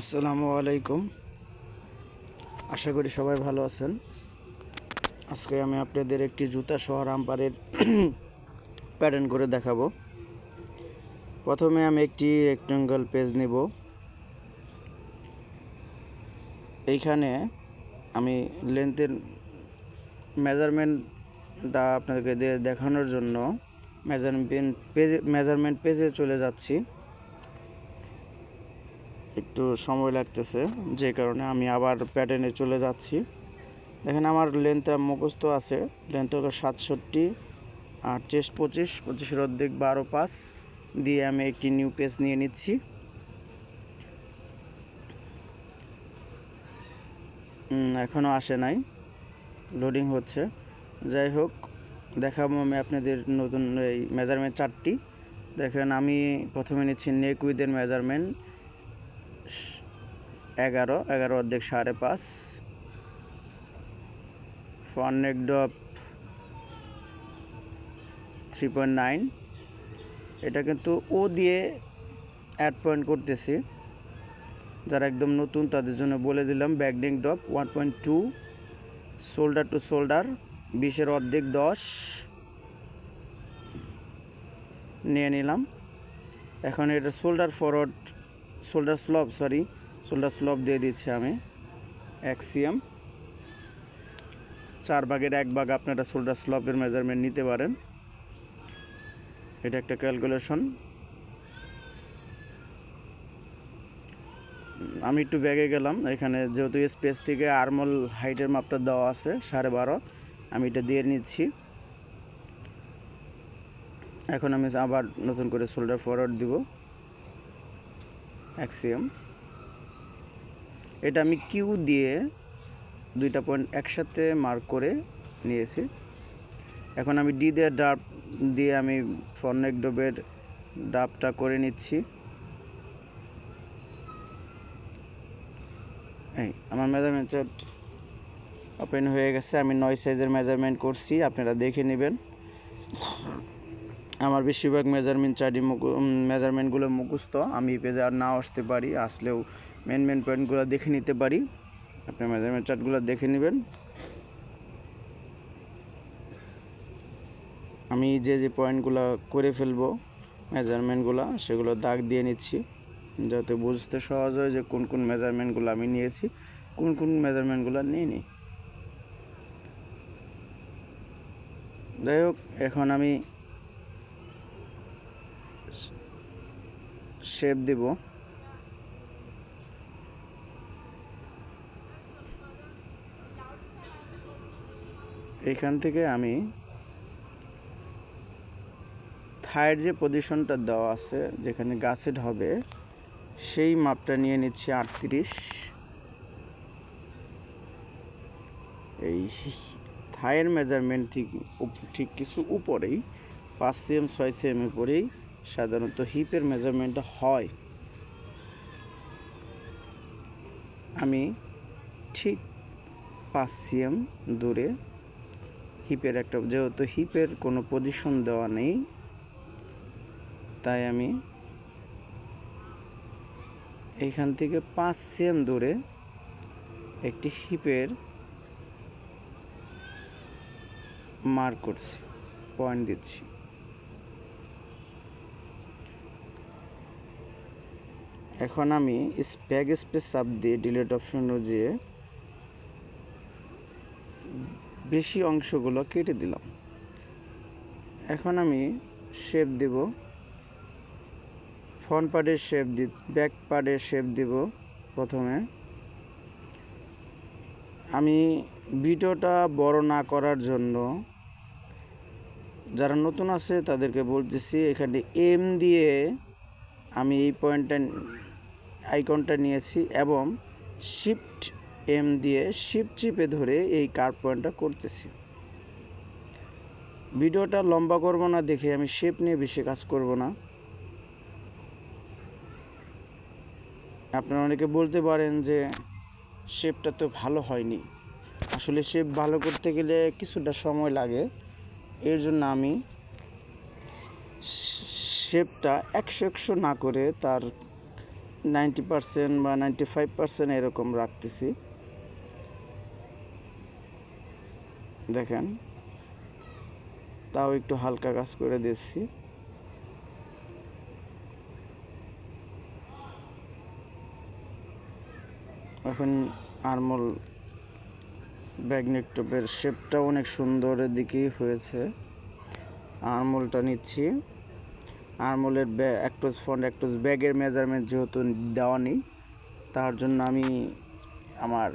আসসালামু আলাইকুম। আশা করি সবাই ভালো আছেন। আজকে আমি আপনাদের একটি জুতা সহ রামপারের প্যাটার্ন করে দেখাবো। প্রথমে আমি একটি রেক্টেঙ্গল পেজ নেব। এইখানে আমি লেন্থের মেজারমেন্টটা আপনাদেরকে দেখানোর জন্য মেজারমেন্ট পেজে মেজারমেন্ট পেজে চলে যাচ্ছি। একটু সময় লাগতেছে, যে কারণে আমি আবার প্যাটার্নে চলে যাচ্ছি। দেখেন আমার লেন্থটা মুখস্থ আছে লেন্থ হলো সাতষট্টি আর চেস্ট পঁচিশ, পঁচিশের অর্ধেক বারো পাঁচ দিয়ে আমি একটি নিউ পেজ নিয়ে নিচ্ছি। এখনও আসে নাই লোডিং হচ্ছে। যাই হোক, দেখাবো আমি আপনাদের নতুন এই মেজারমেন্ট চারটি দেখেন আমি প্রথমে নিচ্ছি নেক উইথের মেজারমেন্ট এগারো এগারো অর্ধেক সাড়ে পাঁচ। ফনেক ডপ থ্রি পয়েন্ট নাইন এটা কিন্তু ও দিয়ে অ্যাড পয়েন্ট করতেছি। যারা একদম নতুন তাদের জন্য বলে দিলাম ব্যাকডিং depth one point two shoulder to shoulder বিশের অর্ধেক দশ। নিয়ে নিলাম। এখন এটা shoulder forward shoulder slope sorry shoulder slope দিয়ে দিচ্ছি আমি এক্সিএম চার ভাগের এক ভাগ আপনারা শোল্ডার স্লবের মেজারমেন্ট নিতে পারেন। এটা একটা ক্যালকুলেশন আমি একটু ব্যাগে গেলাম, এখানে যেহেতু স্পেস থেকে আর্মল হাইটের মাপটা দেওয়া আছে, সাড়ে বারো, আমি এটা দিয়ে নিচ্ছি। এখন আমি আবার নতুন করে শোল্ডার ফরওয়ার্ড দিব। অ্যাক্সিয়াম। এটা আমি কিউ দিয়ে দুইটা পয়েন্ট একসাথে মার্ক করে নিয়েছি। এখন আমি ডি দিয়ে ডাব দিয়ে আমি ফর্নেক ডবের ডাবটা করে নিচ্ছি। এই, আমার মেজারমেন্ট চার্ট ওপেন হয়ে গেছে। আমি নয় সাইজের মেজারমেন্ট করছি, আপনারা দেখে নেবেন। আমার বেশিরভাগ মেজারমেন্ট চার্টি মেজারমেন্টগুলো মুখস্থ। আমি পেজে আর আসতে পারি, আসলেও মেন মেন পয়েন্টগুলো দেখে নিতে পারি। আপনি মেজারমেন্ট চার্টগুলো দেখে নেবেন। আমি যে যে পয়েন্টগুলো করে ফেলব মেজারমেন্টগুলো সেগুলো দাগ দিয়ে নিচ্ছি। যাতে বুঝতে সহজ হয় যে কোন কোন মেজারমেন্টগুলো আমি নিয়েছি, কোন কোন মেজারমেন্টগুলো নিইনি। যাই হোক, এখন আমি শেপ দেব। এখান থেকে আমি থায়ের যে পজিশনটা দেওয়া আছে, যেখানে গাছেড হবে, সেই মাপটা নিয়ে নিচ্ছি আটত্রিশ। এই থায়ের মেজারমেন্ট ঠিক ঠিক কিছু উপরেই, পাঁচ সিএম ছয় সিএম উপরেই সাধারণত হিপের মেজারমেন্টটা হয়। আমি ঠিক পাঁচ সিএম দূরে হিপের একটা, যেহেতু হিপের কোনো পজিশন দেওয়া নেই, তাই আমি এইখান থেকে পাঁচ সিএম দূরে একটি হিপের মার্ক করছি পয়েন্ট দিচ্ছি। এখন আমি স্প্যাগ স্পেস চাপ দিয়ে ডিলেট অপশন যেয়ে বেশি অংশগুলো কেটে দিলাম। এখন আমি শেপ দেব ফ্রন্ট পার্টের শেপ দি ব্যাক পার্টের শেপ দিব প্রথমে। আমি ভিডিওটা বড় না করার জন্য যারা নতুন আছে তাদেরকে বলতেছি, এখানে এম দিয়ে আমি এই পয়েন্টটা আইকনটা নিয়েছি এবং শিফট এম দিয়ে শিফট চিপে ধরে এই কার পয়েন্টটা করতেছি। ভিডিওটা লম্বা করব না, দেখে আমি শেপ নিয়ে বেশি কাজ করব না। আপনারা অনেকে বলতে পারেন যে শেপটা তো ভালো হয়নি। আসলে শেপ ভালো করতে গেলে কিছুটা সময় লাগে। এর জন্য আমি শেপটা একশো একশো না করে তার নাইনটি পার্সেন্ট বা নাইনটি ফাইভ পার্সেন্ট এরকম রাখতেছি। দেখেন, তাও একটু হালকা কাজ করে দিচ্ছি এখন আরমল ব্যাগনেক টপের শেপটা অনেক সুন্দরের দিকেই হয়েছে। আরমোলটা নিচ্ছি। আরমোলের অ্যাক্টোস ফন্ট অ্যাক্টোস ব্যাগের মেজারমেন্ট যেহেতু দেওয়া নেই, তার জন্য আমি আমার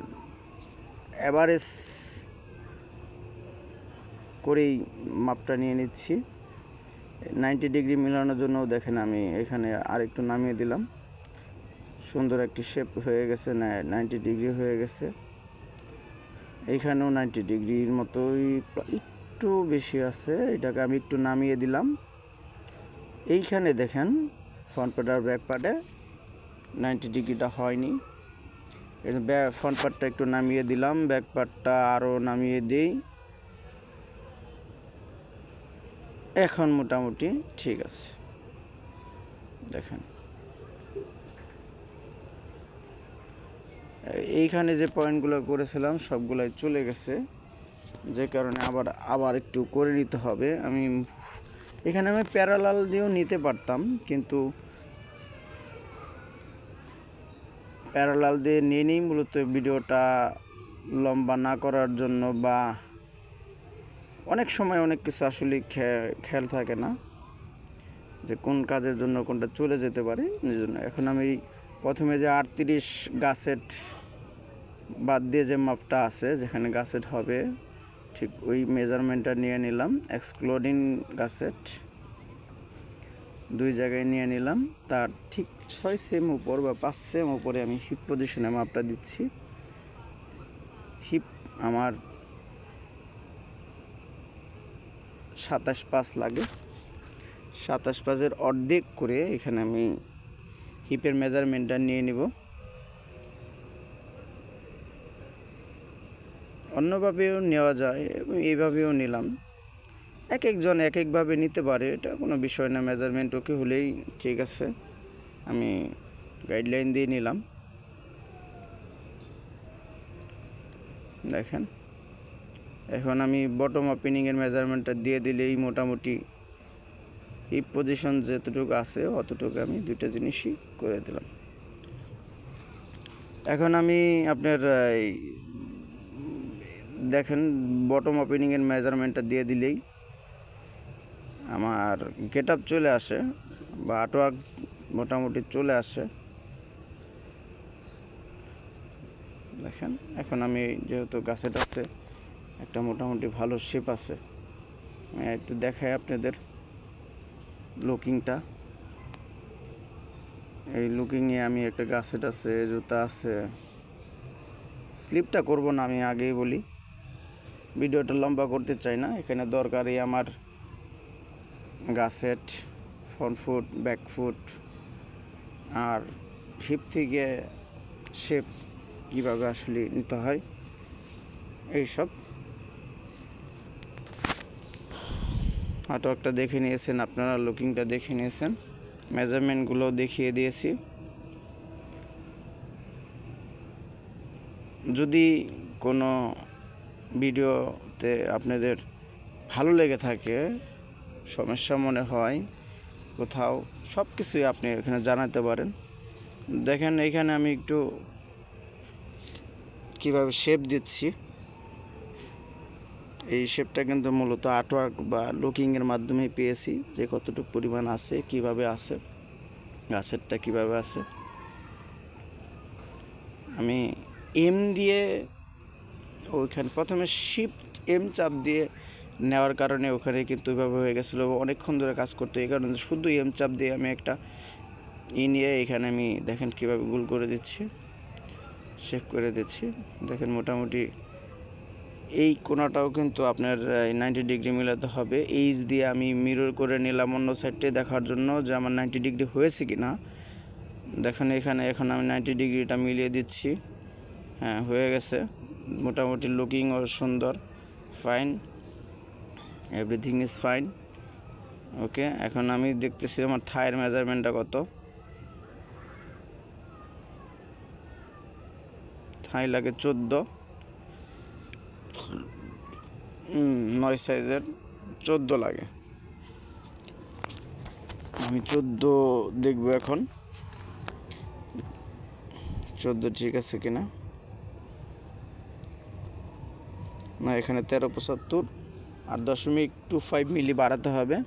অ্যাভারেজ করেই মাপটা নিয়ে নিচ্ছি। নাইনটি ডিগ্রি মেলানোর জন্য দেখেন আমি এখানে আরেকটু নামিয়ে দিলাম। সুন্দর একটি শেপ হয়ে গেছে নাইনটি ডিগ্রি হয়ে গেছে। এইখানেও নাইনটি ডিগ্রির মতোই একটু বেশি আছে, এটাকে আমি একটু নামিয়ে দিলাম। এইখানে দেখেন ফ্রন্ট পার্ট আর ব্যাক পার্টে নাইনটি ডিগ্রিটা হয়নি। ফ্রন্ট পার্টটা একটু নামিয়ে দিলাম ব্যাক পার্টটা আরও নামিয়ে দিই। এখন মোটামুটি ঠিক আছে। দেখেন। এইখানে যে পয়েন্টগুলো করেছিলাম, সবগুলাই চলে গেছে। যে কারণে আবার আবার একটু করে নিতে হবে। আমি এখানে আমি প্যারালাল দিয়েও নিতে পারতাম, কিন্তু প্যারালাল দিয়ে নিয়ে নিই, মূলত ভিডিওটা লম্বা না করার জন্য বা অনেক সময় অনেক কিছু আসলে খেয়াল থাকে না যে কোন কাজের জন্য কোনটা চলে যেতে পারে, এই জন্য। এখন আমি প্রথমে যে আটত্রিশ গাছেট বাদ দিয়ে যে মাপটা আছে, যেখানে গাছেট হবে ঠিক ওই মেজারমেন্টটা নিয়ে নিলাম এক্সক্লোডিং গাছেট দুই জায়গায় নিয়ে নিলাম, তার ঠিক ছয় সেম উপর বা পাঁচ সেম উপরে আমি হিপ পজিশনে মাপটা দিচ্ছি। হিপ আমার সাতাশ পাঁচ লাগে। সাতাশ পাঁচের অর্ধেক করে এখানে আমি হিপের মেজারমেন্টটা নিয়ে নিব। অন্যভাবেও নেওয়া যায় এবং এইভাবেও নিলাম। এক একজন এক একভাবে নিতে পারে এটা কোনো বিষয় না মেজারমেন্ট ওকে হলেই ঠিক আছে। আমি গাইডলাইন দিয়ে নিলাম। দেখেন এখন আমি বটম ওপেনিংয়ের মেজারমেন্টটা দিয়ে দিলেই মোটামুটি হিপ পজিশন যতটুকু আছে অতটুকু আমি দুইটা জিনিসই করে দিলাম। এখন আমি আপনার এই, দেখেন বটম ওপেনিংয়ের মেজারমেন্টটা দিয়ে দিলেই আমার গেট আপ চলে আসে বা আর্টওয়ার্ক মোটামুটি চলে আসে। দেখেন, এখন আমি যেহেতু গাছেট আছে, একটা মোটামুটি ভালো শেপ আছে। একটু দেখাই আপনাদের লুকিংটা এই লুকিংয়ে আমি একটা গাছেট আছে, জুতা আছে। স্লিপটা করব না, আমি আগেই বলি। ভিডিওটা লম্বা করতে চাই না। এখানে দরকারি আমার গাছেট ফ্রন্ট ফুট ব্যাক ফুট আর হিপ থেকে শেপ কীভাবে আসলে নিতে হয়, এইসব। হাটওয়ার্কটা দেখে নিয়েছেন আপনারা লুকিংটা দেখে নিয়েছেন। মেজারমেন্টগুলো দেখিয়ে দিয়েছি। যদি কোনো ভিডিওতে আপনাদের ভালো লেগে থাকে, সমস্যা মনে হয়, কোথাও সব কিছুই আপনি এখানে জানাতে পারেন। দেখেন, এখানে আমি একটু কীভাবে শেপ দিচ্ছি। এই শেপটা কিন্তু মূলত আর্টওয়ার্ক বা লুকিংয়ের মাধ্যমে পেয়েছি, যে কতটুকু পরিমাণ আছে, কীভাবে আছে, গাছেরটা কীভাবে আছে। আমি এম দিয়ে ওইখানে। প্রথমে শিফট এম চাপ দিয়ে নেওয়ার কারণে ওখানে কিন্তু ওইভাবে হয়ে গেছিল। অনেকক্ষণ ধরে কাজ করতে এই কারণে শুধু এম চাপ দিয়ে আমি একটা ই নিয়ে এখানে আমি দেখেন কীভাবে গোল করে দিচ্ছি। শেপ করে দিচ্ছি। দেখেন মোটামুটি এই কোনাটাও কিন্তু আপনার নাইনটি ডিগ্রি মিলাতে হবে। এইচ দিয়ে আমি মিরর করে নিলাম অন্য সাইডটে দেখার জন্য যে আমার নাইনটি ডিগ্রি হয়েছে কি না দেখেন এখানে, এখন আমি নাইনটি ডিগ্রিটা মিলিয়ে দিচ্ছি। হ্যাঁ হয়ে গেছে। মোটামুটি লুকিংও সুন্দর fine everything is fine okay এখন আমি দেখতেছি আমার থায়ের মেজারমেন্টটা কত। থাই লাগে চোদ্দ নয় সাইজের চোদ্দ লাগে। আমি চোদ্দ দেখব এখন। চোদ্দ ঠিক আছে কিনা? না এখানে তেরো পঁচাত্তর আর দশমিক টু ফাইভ মিলি বাড়াতে হবে।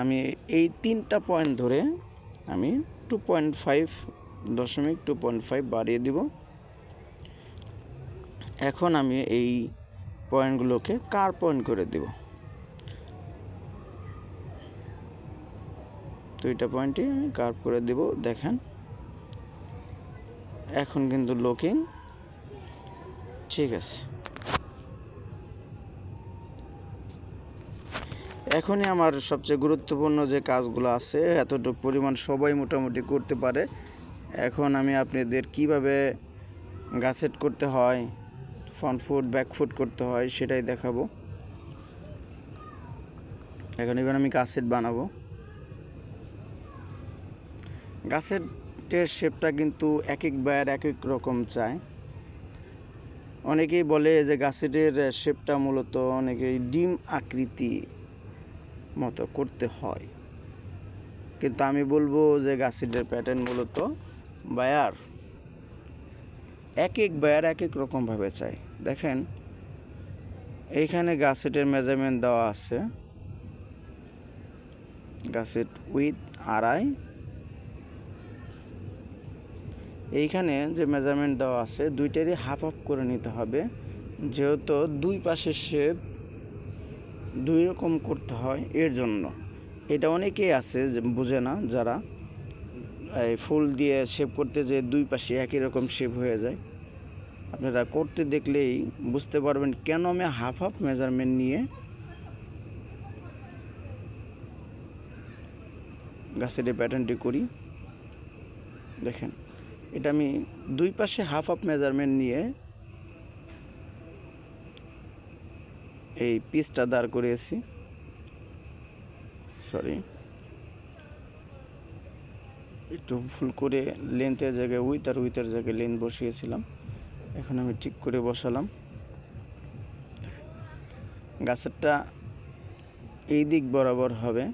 আমি এই তিনটা পয়েন্ট ধরে আমি টু পয়েন্ট ফাইভ দশমিক টু পয়েন্ট ফাইভ বাড়িয়ে দিব। এখন আমি এই পয়েন্টগুলোকে কার পয়েন্ট করে দেব? দুইটা পয়েন্টই আমি কার্ভ করে দেব, দেখেন। এখন কিন্তু লোকিং ঠিক আছে। এখনই আমার সবচেয়ে গুরুত্বপূর্ণ যে কাজগুলো আছে, এতটুকু পরিমাণ সবাই মোটামুটি করতে পারে। এখন আমি আপনাদের কীভাবে গাছেট করতে হয় ফ্রন্ট ফুট ব্যাক ফুট করতে হয় সেটাই দেখাবো। এখন এবার আমি গাছেট বানাবো। গাছেটের শেপটা কিন্তু এক এক বায়ের এক এক রকম চায় অনেকেই বলে যে গাছেটের শেপটা মূলত অনেকেই ডিম আকৃতি। মতো করতে হয়। কিন্তু আমি বলব যে গাছেটের প্যাটার্ন মূলত বায়ার। এক এক বায়ার এক এক রকমভাবে চাই। দেখেন, এইখানে গাছেটের মেজারমেন্ট দেওয়া আছে। গাছেট উইথ আড়াই। এইখানে যে মেজারমেন্ট দেওয়া আছে, দুইটারই হাফ হাফ করে নিতে হবে। যেহেতু দুই পাশের শেপ দুই রকম করতে হয় এর জন্য। এটা অনেকেই আছে বুঝে না যারা, এই ফুল দিয়ে শেপ করতে যে দুই পাশে একই রকম শেপ হয়ে যায়। আপনারা করতে দেখলেই বুঝতে পারবেন কেন আমি হাফ হাফ মেজারমেন্ট নিয়ে গাছের এই প্যাটার্নটি করি। দেখেন, এটা আমি দুই পাশে হাফ হাফ মেজারমেন্ট নিয়ে এই পিসটা দাঁড় করিয়েছি। সরি একটু ভুল করে লেন্থের জায়গায় উইথ আর উইথের জায়গায় লেন্থ বসিয়েছিলাম। এখন আমি ঠিক করে বসালাম। গাছেরটা এই দিক বরাবর হবে।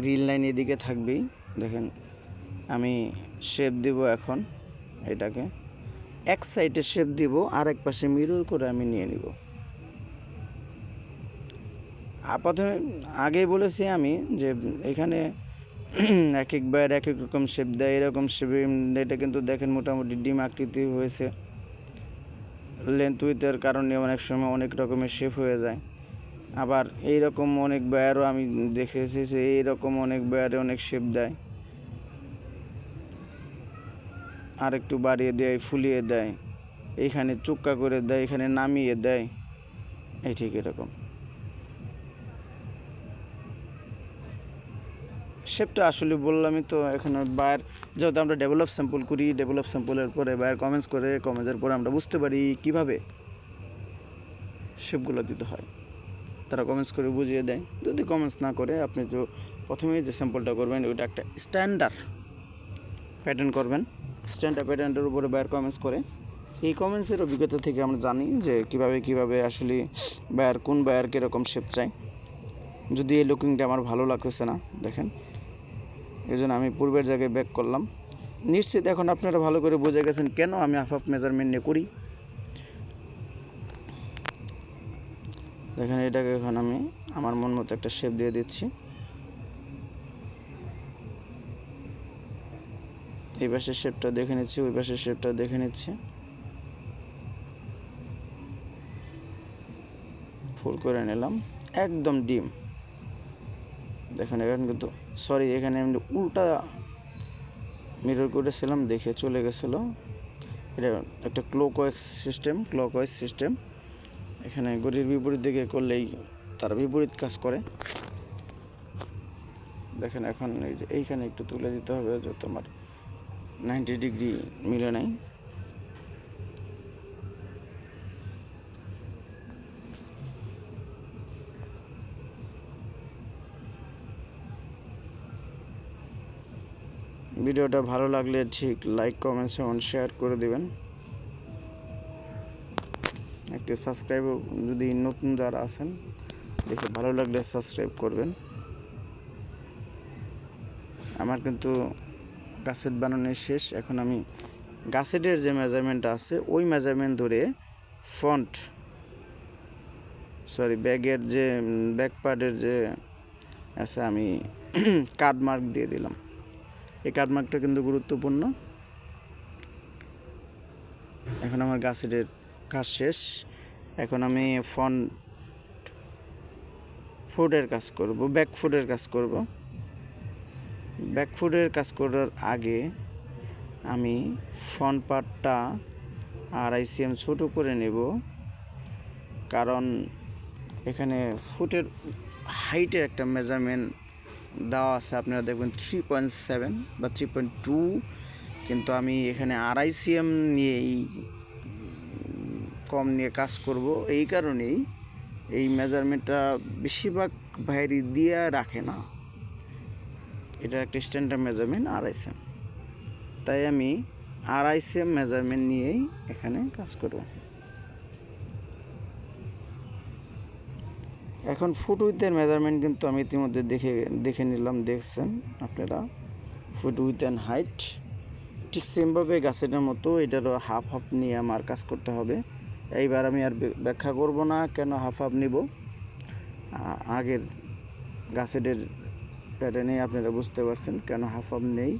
গ্রিন লাইন এদিকে থাকবেই। দেখেন, আমি শেপ দিব এখন এটাকে। এক সাইডে শেপ দিব আর এক পাশে মিরর করে আমি নিয়ে নিব। প্রথমে আগেই বলেছি আমি যে এখানে এক এক বাইর এক এক রকম শেপ দেয়, এরকম শেপ এটা কিন্তু দেখেন মোটামুটি ডিম আকৃতি হয়েছে। লেন্থ উইথের কারণে অনেক সময় অনেক রকমের শেপ হয়ে যায়। আবার এই রকম অনেক ব্যয়ারও আমি দেখেছি যে এইরকম অনেক ব্যয়ারে অনেক শেপ দেয়। আর একটু বাড়িয়ে দেয়, ফুলিয়ে দেয়, এখানে চুক্কা করে দেয়, এখানে নামিয়ে দেয়, এই ঠিক এরকম। শেপটা আসলে বললামই তো, এখানে বায়ার যেহেতু আমরা ডেভেলপ স্যাম্পল করি ডেভেলপ স্যাম্পলের পরে বায়ার কমেন্টস করে কমেন্টসের পরে আমরা বুঝতে পারি কীভাবে শেপগুলো দিতে হয়। তারা কমেন্টস করে বুঝিয়ে দেয়। যদি কমেন্টস না করে, আপনি যে প্রথমেই যে স্যাম্পলটা করবেন, ওইটা একটা স্ট্যান্ডার্ড প্যাটার্ন করবেন। স্ট্যান্ডার্ড প্যাটার্নটার উপরে বায়ার কমেন্টস করে। এই কমেন্টসের অভিজ্ঞতা থেকে আমরা জানি যে কীভাবে কীভাবে আসলে বায়ার কোন বায়ার কীরকম শেপ চাই। যদি এই লুকিংটা আমার ভালো লাগতেছে না, দেখেন। জন্য আমি পূর্বের জায়গায় ব্যাক করলাম। নিশ্চিত এখন আপনারা ভালো করে বুঝে গেছেন কেন আমি হাফ হাফ মেজারমেন্ট নিয়ে করি। দেখেন এটাকে এখন আমি আমার মন মতো একটা শেপ দিয়ে দিচ্ছি। এই পাশের শেপটা দেখে নিচ্ছি, ওই পাশের শেপটা দেখে নিচ্ছি। ফুল করে নিলাম। একদম ডিম। দেখেন এখানে কিন্তু সরি, এখানে আমি উল্টা মিরর করেছিলাম দেখে চলে গেছিল। এটা একটা ক্লোকওয়াইজ সিস্টেম ক্লকওয়াইজ সিস্টেম এখানে গড়ির বিপরীত দিকে করলেই তার বিপরীত কাজ করে। দেখেন এখন এই যে এইখানে একটু তুলে দিতে হবে, যে তোমার নাইনটি ডিগ্রি মিলে নাই। ভিডিওটা ভালো লাগলে ঠিক লাইক কমেন্টস এবং শেয়ার করে দেবেন। একটি সাবস্ক্রাইব যদি নতুন যারা আছেন, দেখে ভালো লাগলে সাবস্ক্রাইব করবেন। আমার কিন্তু গাছের বানানো শেষ। এখন আমি গাছেটের যে মেজারমেন্ট আছে, ওই মেজারমেন্ট ধরে ফন্ট সরি ব্যাগের যে, ব্যাক পার্টের যে, আছে, আমি কার্ড মার্ক দিয়ে দিলাম। এই কার্ড মার্কটা কিন্তু গুরুত্বপূর্ণ। এখন আমার গাছের কাজ শেষ। এখন আমি ফন্ট ফুডের কাজ করব ব্যাক ফুডের কাজ করব। ব্যাক ফুডের কাজ করার আগে আমি ফ্রন্ট পার্টটা আড়াইসিএম ছোটো করে নেব। কারণ এখানে ফুটের হাইটের একটা মেজারমেন্ট দেওয়া আছে আপনারা দেখবেন থ্রি পয়েন্ট সেভেন বা থ্রি পয়েন্ট টু কিন্তু আমি এখানে আড়াই সিএম নিয়েই কম নিয়ে কাজ করব। এই কারণেই এই মেজারমেন্টটা বেশিরভাগ ভাইরি দিয়ে রাখে না। এটা একটা স্ট্যান্ডার্ড মেজারমেন্ট আড়াই তাই আমি আড়াই মেজারমেন্ট নিয়েই এখানে কাজ করব। এখন ফুট উইথের মেজারমেন্ট কিন্তু আমি ইতিমধ্যে দেখে দেখে নিলাম, দেখছেন আপনারা? ফুট উইথ অ্যান্ড হাইট ঠিক সেমভাবে গাছেটার মতো, এটারও হাফ হাফ নিয়ে আমার কাজ করতে হবে। এইবার আমি আর ব্যাখ্যা করব না, কেন হাফ হাফ নিব? আগের গাছেটের প্যাটার্নে আপনারা বুঝতে পারছেন কেন হাফ হাফ নেই।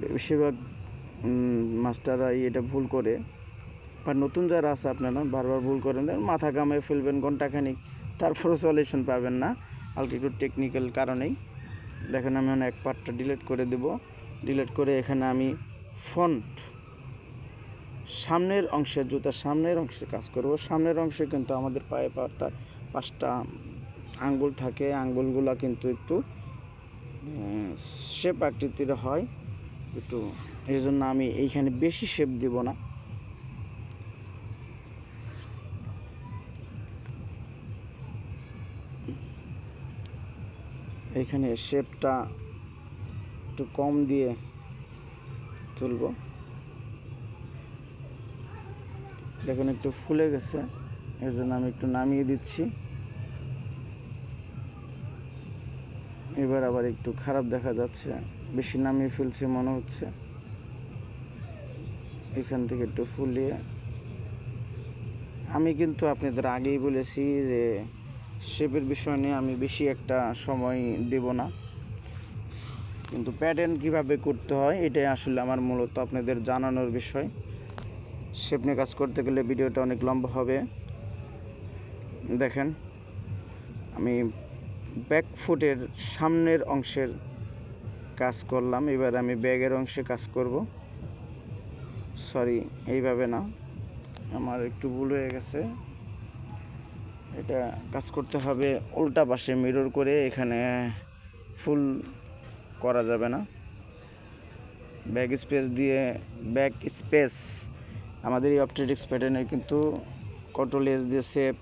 বেশিরভাগ মাস্টাররাই এটা ভুল করে। বা নতুন যারা আছে আপনারা বারবার ভুল করেন মাথা কামায় ফেলবেন ঘন্টাখানিক। তারপরে সলিউশন পাবেন না, হালকা একটু টেকনিক্যাল কারণেই। দেখেন আমি এক পার্টটা ডিলিট করে দেব। ডিলিট করে এখানে আমি ফন্ট সামনের অংশের জুতার সামনের অংশে কাজ করব। সামনের অংশে কিন্তু আমাদের পায়ে পাতা পাঁচটা আঙ্গুল থাকে। আঙ্গুলগুলা কিন্তু একটু শেপ আকৃতির হয়। একটু এই জন্য আমি এইখানে বেশি শেপ দিব না। এইখানে শেপটা একটু কম দিয়ে তুলব। দেখুন, একটু ফুলে গেছে এর জন্য আমি একটু নামিয়ে দিচ্ছি। এবার আবার একটু খারাপ দেখা যাচ্ছে, বেশি নামিয়ে ফেলছি মনে হচ্ছে। এখান থেকে একটু ফুলিয়ে। আমি কিন্তু আপনাদের আগেই বলেছি যে শেপের বিষয় নিয়ে আমি বেশি একটা সময় দেব না। কিন্তু প্যাটার্ন কীভাবে করতে হয়, এটাই আসলে আমার মূলত আপনাদের জানানোর বিষয়। শেপ নিয়ে কাজ করতে গেলে ভিডিওটা অনেক লম্বা হবে। দেখেন, আমি ব্যাক ফুটের সামনের অংশের কাজ করলাম, এবার আমি ব্যাগের অংশে কাজ করব। সরি এইভাবে না, আমার একটু ভুল হয়ে গেছে। এটা কাজ করতে হবে, উল্টা পাশে মিরর করে এখানে ফুল করা যাবে না। ব্যাক স্পেস দিয়ে ব্যাক স্পেস আমাদের এই অপটেটিক্স প্যাটার্নে কিন্তু কন্ট্রোল এস দিয়ে সেভ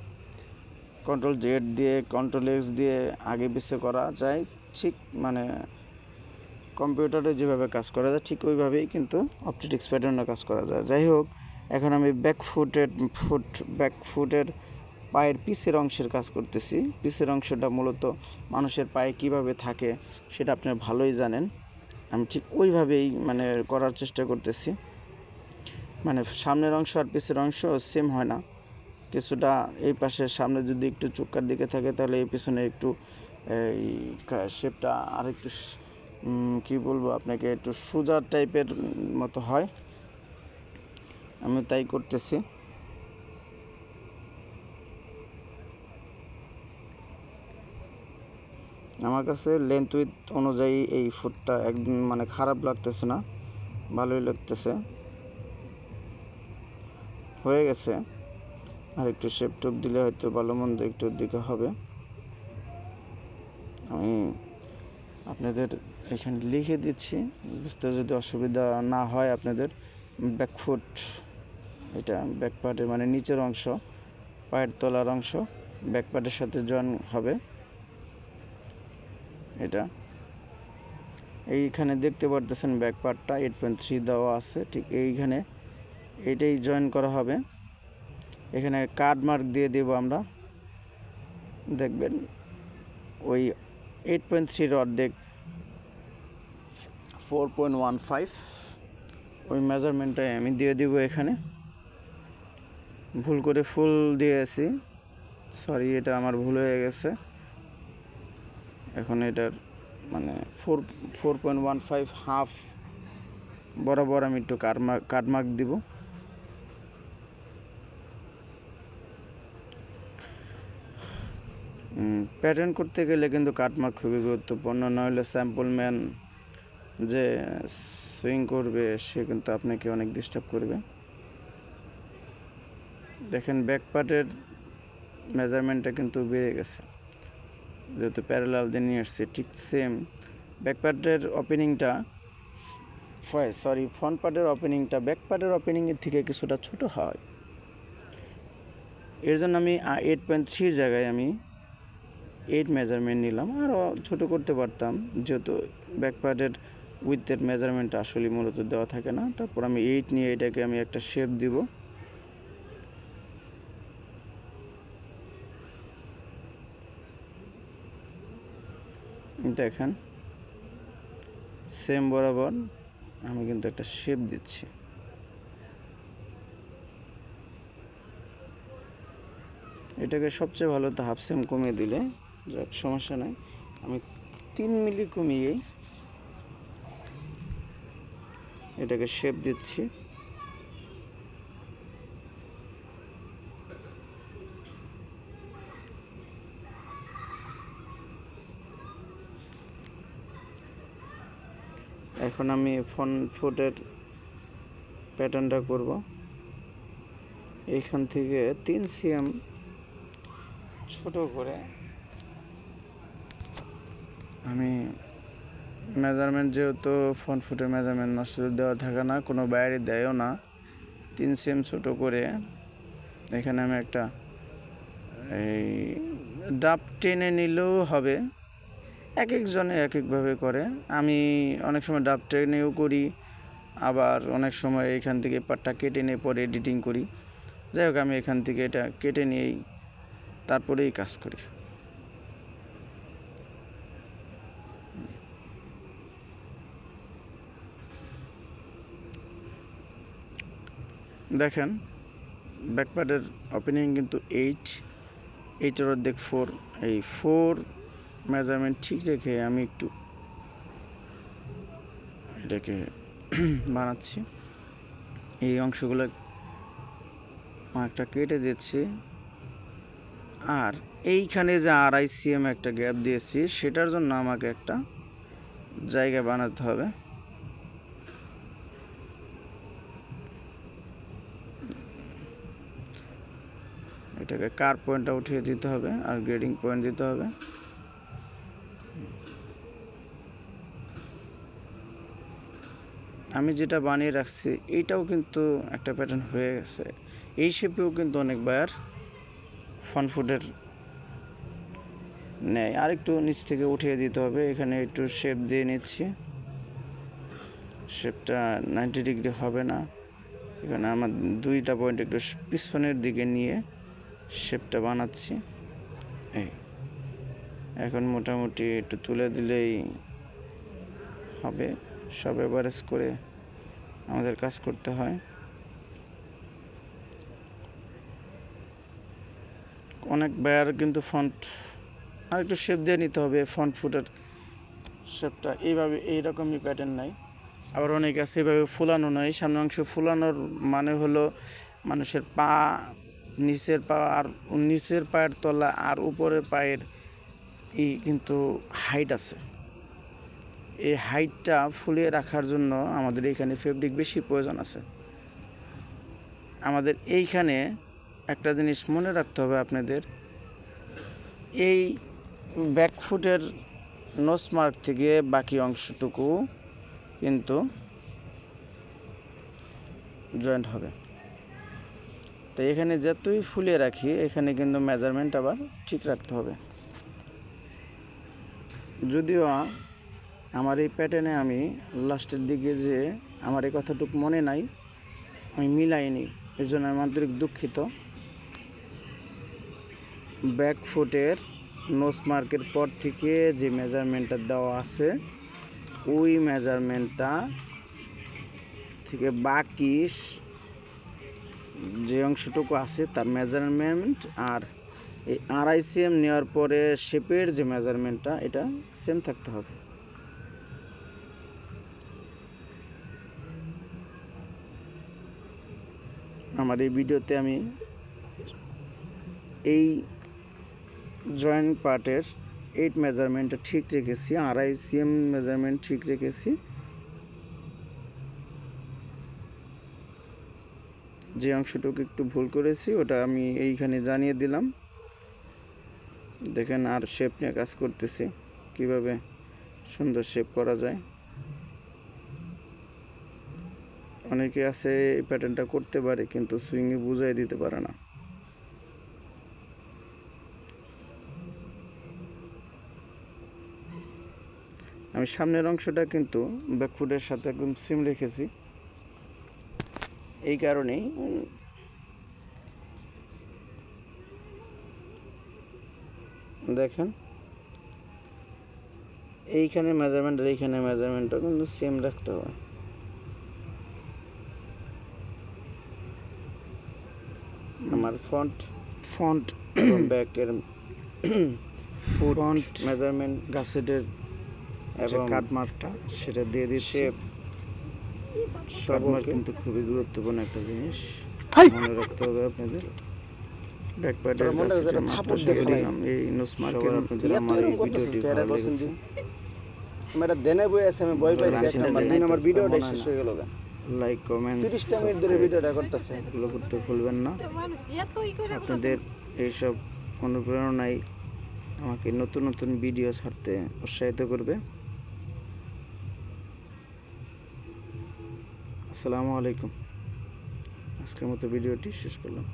কন্ট্রোল জেড দিয়ে কন্ট্রোল এক্স দিয়ে আগে পিছিয়ে করা যায়। ঠিক মানে কম্পিউটারে যেভাবে কাজ করা যায়, ঠিক ওইভাবেই কিন্তু অপটেটিক্স প্যাটার্নে কাজ করা যায়। যাই হোক, এখন আমি ব্যাক ফুটের ফুট ব্যাক ফুটের পায়ের পিছের অংশের কাজ করতেছি। পিছের অংশটা মূলত মানুষের পায়ে কীভাবে থাকে সেটা আপনি ভালোই জানেন। আমি ঠিক ওইভাবেই মানে করার চেষ্টা করতেছি। মানে সামনের অংশ আর পিছের অংশ সেম হয় না। কিছুটা এই পাশে সামনে যদি একটু চুক্কার দিকে থাকে তাহলে এই পিছনে একটু এই শেপটা আর একটু কি বলব আপনাকে, একটু সোজা টাইপের মতো হয়। আমি তাই করতেছি। আমার কাছে লেন্থ উইথ অনুযায়ী এই ফুটটা একদম মানে খারাপ লাগতেছে না, ভালোই লাগতেছে। হয়ে গেছে। আর একটু শেপ টেপ দিলে হয়তো ভালো মন্দ একটু দিকে হবে। আমি আপনাদের এখানে লিখে দিচ্ছি। বুঝতে যদি অসুবিধা না হয় আপনাদের ব্যাকফুট এটা ব্যাক পার্টের মানে নিচের অংশ, পায়ের তলার অংশ ব্যাক পার্টের সাথে জয়েন হবে। এটা। এইখানে দেখতে পারতেছেন ব্যাক পার্টটা এইট পয়েন্ট থ্রি দেওয়া আছে, ঠিক এইখানে। এটাই জয়েন করা হবে। এখানে কার্ড মার্ক দিয়ে দেব আমরা। দেখবেন, ওই এইট পয়েন্ট থ্রির অর্ধেক। ফোর পয়েন্ট ওয়ান ফাইভ ওই মেজারমেন্টটাই আমি দিয়ে দিব এখানে। ভুল করে ফুল দিয়েছি। সরি এটা আমার ভুল হয়ে গেছে। এখন এটার মানে four four point one five half বরাবর আমি একটু কাট মার্ক কাট মার্ক দিব। প্যাটার্ন করতে গেলে কিন্তু কাটমার্ক খুবই গুরুত্বপূর্ণ, নইলে স্যাম্পল ম্যান যে সুইং করবে, সে কিন্তু আপনাকে অনেক ডিস্টার্ব করবে। দেখেন ব্যাক পার্টের মেজারমেন্টটা কিন্তু বেড়ে গেছে। যেহেতু প্যারালাল দিয়ে নিয়ে আসছে, ঠিক সেম ব্যাক পার্টের ওপেনিংটা সরি ফ্রন্ট পার্টের ওপেনিংটা ব্যাক পার্টের ওপেনিংয়ের থেকে কিছুটা ছোট হয়। এর জন্য আমি এইট পয়েন্ট থ্রির জায়গায় আমি এইট মেজারমেন্ট নিলাম। আরও ছোট করতে পারতাম, যেহেতু ব্যাক পার্টের উইথের মেজারমেন্ট আসলে মূলত দেওয়া থাকে না। তারপর আমি এইট নিয়ে এটাকে আমি একটা শেপ দিব। দেখেন সেম বরাবর আমি কিন্তু একটা শেপ দিচ্ছি। এটাকে সবচেয়ে ভালো তো হাফ সেম কমিয়ে দিলে, যাক, সমস্যা নাই। আমি তিন মিলি কমিয়েই এটাকে শেপ দিচ্ছি। এখন আমি ফোন ফুটের প্যাটার্নটা করব। এইখান থেকে তিন সিএম ছোট করে আমি মেজারমেন্ট যেহেতু ফোন ফুটের মেজারমেন্ট নষ্ট দেওয়া থাকে না, কোনো বাইরে দেয়ও না। তিন সিএম ছোট করে এখানে আমি একটা এই ডাব টেনে নিলেও হবে। এক একজনে এক একভাবে করে। আমি অনেক সময় ডাব ট্রেনেও করি, আবার অনেক সময় এখান থেকে পাটটা কেটে নিয়ে পরে এডিটিং করি। যাই হোক, আমি এখান থেকে এটা কেটে নিয়েই তারপরেই কাজ করি। দেখেন ব্যাকপ্যাডের ওপেনিং কিন্তু এইট এইটের অর্ধেক ফোর এই ফোর মেজারমেন্ট ঠিক রেখে আমি একটু এটাকে বানাচ্ছি। এই অংশগুলো একটা কেটে দিচ্ছি। আর এইখানে যে আড়াই সিএম একটা গ্যাপ দিয়েছি, সেটার জন্য আমাকে একটা জায়গা বানাতে হবে। এটাকে কার পয়েন্টটা উঠিয়ে দিতে হবে আর গ্রেডিং পয়েন্ট দিতে হবে। আমি যেটা বানিয়ে রাখছি, এইটাও কিন্তু একটা প্যাটার্ন হয়ে গেছে। এই শেপেও কিন্তু অনেক বায়ার ফন ফুডের নেয়। আর একটু নিচ থেকে উঠিয়ে দিতে হবে। এখানে একটু শেপ দিয়ে নিচ্ছি। শেপটা নাইনটি ডিগ্রি হবে না। এখানে আমার দুইটা পয়েন্ট একটু পিছনের দিকে নিয়ে শেপটা বানাচ্ছি। এই। এখন মোটামুটি একটু তুলে দিলেই হবে। সব এভারেজ করে আমাদের কাজ করতে হয়। অনেক ব্যয়ের কিন্তু ফন্ট আর একটু শেপ দিয়ে নিতে হবে ফন্ট ফুটের শেপটা এইভাবে, এইরকমই প্যাটার্ন নাই। আবার অনেক আছে এভাবে ফুলানো নয় সামনে অংশ ফুলানোর মানে হলো মানুষের পা, নিচের পা আর নিচের পায়ের তলা আর উপরের পায়ের এই কিন্তু হাইট আছে। এই হাইটটা ফুলিয়ে রাখার জন্য আমাদের এখানে ফেব্রিক বেশি প্রয়োজন আছে। আমাদের এইখানে একটা জিনিস মনে রাখতে হবে আপনাদের, এই ব্যাকফুটের নোস মার্ক থেকে বাকি অংশটুকু কিন্তু জয়েন্ট হবে। তো এখানে যতই ফুলিয়ে রাখি, এখানে কিন্তু মেজারমেন্ট আবার ঠিক রাখতে হবে। যদিও আমার এই প্যাটার্নে আমি লাস্টের দিকে যে আমার এই কথাটুকু মনে নাই, আমি মিলাইনি। এর জন্য আমি আন্তরিক দুঃখিত। ব্যাক ফুটের নোস মার্কের পর থেকে যে মেজারমেন্টটা দেওয়া আছে, ওই মেজারমেন্টটা থেকে বাকি যে অংশটুকু আছে, তার মেজারমেন্ট আর এই আড়াই সিএম নেওয়ার পরে শেপের যে মেজারমেন্টটা এটা সেম থাকতে হবে। আমার এই ভিডিওতে আমি এই জয়েন্ট পার্টের এইট মেজারমেন্টটা ঠিক রেখেছি আড়াই সিএম মেজারমেন্ট ঠিক রেখেছি। যে অংশটুকু একটু ভুল করেছি, ওটা আমি এইখানে জানিয়ে দিলাম। দেখেন আর শেপ নিয়ে কাজ করতেছি, কীভাবে সুন্দর শেপ করা যায়। অনেকে আছে এই প্যাটার্নটা করতে পারে, কিন্তু সুইংয়ে বুঝাই দিতে পারে না। আমি সামনের অংশটা কিন্তু ব্যাকফুটের সাথে একদম সিম রেখেছি। এই কারণেই দেখেন, এইখানে মেজারমেন্ট আর এইখানে মেজারমেন্টটা কিন্তু সেম রাখতে হবে। আমার ফন্ট ফন্ট ব্যাকের ফন্ট মেজারমেন্ট গাছেটের এবং কাটমার্কটা সেটা দিয়ে দিচ্ছি। কাটমার্ক কিন্তু খুবই গুরুত্বপূর্ণ একটা জিনিস। মনে রাখতে হবে আপনাদের। ব্যাকপ্যাডের তোরা রাখ, একটা থাপড় দিয়ে ফেলাই। এই নোস মার্কের আপনাদের আমার এই ভিডিওটি ভালো লেগেছে। আমি দেনে বই আছে আমি বই পাইছি সেটা নাম্বার ভিডিওটা শেষ হয়ে গেল লাইক কমেন্ট তিরিশটা মিনিট ধরে ভিডিওটা করতেছে। এগুলো করতে ভুলবেন না। তো মানুষ এতই করে আপনাদের এইসব অনুপ্রেরণায় আমাকে নতুন নতুন ভিডিও ছাড়তে উৎসাহিত করবে। আসসালামু আলাইকুম। আজকের মতো ভিডিওটি শেষ করলাম।